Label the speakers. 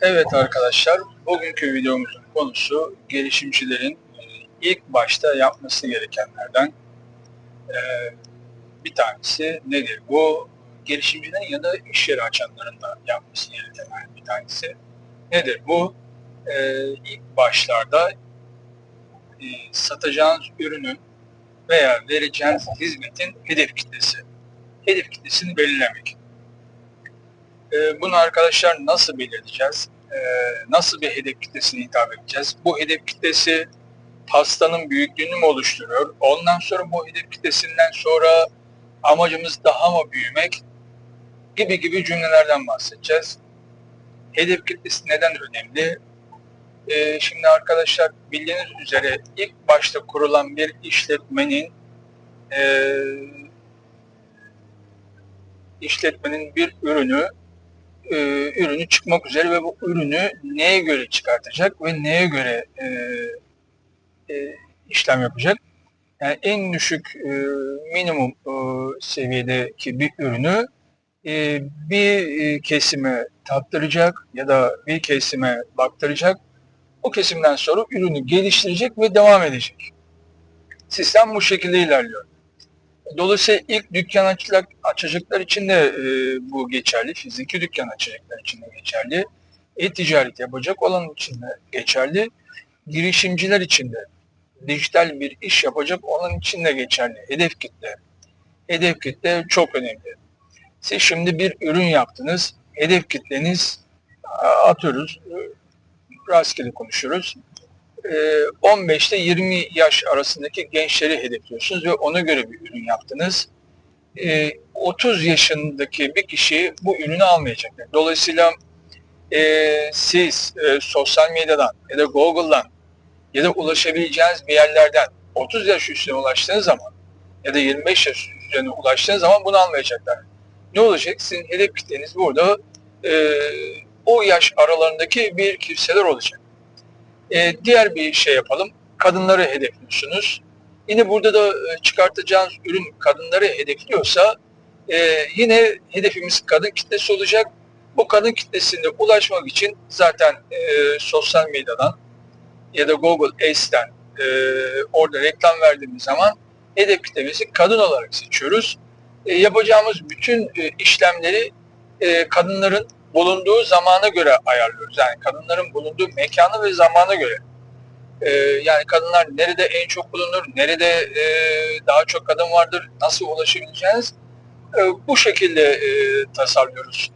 Speaker 1: Evet arkadaşlar, bugünkü videomuzun konusu girişimcilerin e, ilk başta yapması gerekenlerden e, bir tanesi nedir? Bu girişimcilerin ya da iş yeri açanların da yapması gerekenlerden bir tanesi nedir? Bu e, ilk başlarda satacağınız ürünün veya vereceğiniz hizmetin hedef kitlesi. Hedef kitlesini belirlemek. E, bunu arkadaşlar nasıl belirleyeceğiz? E, nasıl bir hedef kitlesine hitap edeceğiz? Bu hedef kitlesi pastanın büyüklüğünü mü oluşturuyor? Ondan sonra bu hedef kitlesinden sonra amacımız daha mı büyümek? Gibi gibi cümlelerden bahsedeceğiz. Hedef kitlesi neden önemli? E, şimdi arkadaşlar bildiğiniz üzere ilk başta kurulan bir işletmenin e, işletmenin bir ürünü e, ürünü çıkmak üzere ve bu ürünü neye göre çıkartacak ve neye göre e, e, işlem yapacak. Yani en düşük e, minimum e, seviyedeki bir ürünü e, bir e, kesime tattıracak ya da bir kesime baktıracak. O kesimden sonra ürünü geliştirecek ve devam edecek. Sistem bu şekilde ilerliyor. Dolayısıyla ilk dükkan açacak, açacaklar için de e, bu geçerli. Fiziki dükkan açacaklar için de geçerli. E-ticaret yapacak olan için de geçerli. Girişimciler için de dijital bir iş yapacak olan için de geçerli. Hedef kitle. Hedef kitle çok önemli. Siz şimdi bir ürün yaptınız. Hedef kitleniz atıyoruz. Rastgele konuşuyoruz. 15 ile 20 yaş arasındaki gençleri hedefliyorsunuz ve ona göre bir ürün yaptınız. 30 yaşındaki bir kişi bu ürünü almayacak. Dolayısıyla e, siz e, sosyal medyadan ya da Google'dan ya da ulaşabileceğiniz bir yerlerden 30 yaş üstüne ulaştığınız zaman ya da 25 yaş üstüne ulaştığınız zaman bunu almayacaklar. Ne olacak? Sizin hedef kitleniz burada e, o yaş aralarındaki bir kimseler olacak. E, diğer bir şey yapalım. Kadınları hedefliyorsunuz. Yine burada da e, çıkartacağınız ürün kadınları hedefliyorsa e, yine hedefimiz kadın kitlesi olacak. Bu kadın kitlesine ulaşmak için zaten e, sosyal medyadan ya da Google Ads'ten e, orada reklam verdiğimiz zaman hedef kitlemizi kadın olarak seçiyoruz. E, yapacağımız bütün e, işlemleri e, kadınların bulunduğu zamana göre ayarlıyoruz. Yani kadınların bulunduğu mekana ve zamana göre. Ee, yani kadınlar nerede en çok bulunur, nerede e, daha çok kadın vardır, nasıl ulaşabileceğiniz e, bu şekilde e, tasarlıyoruz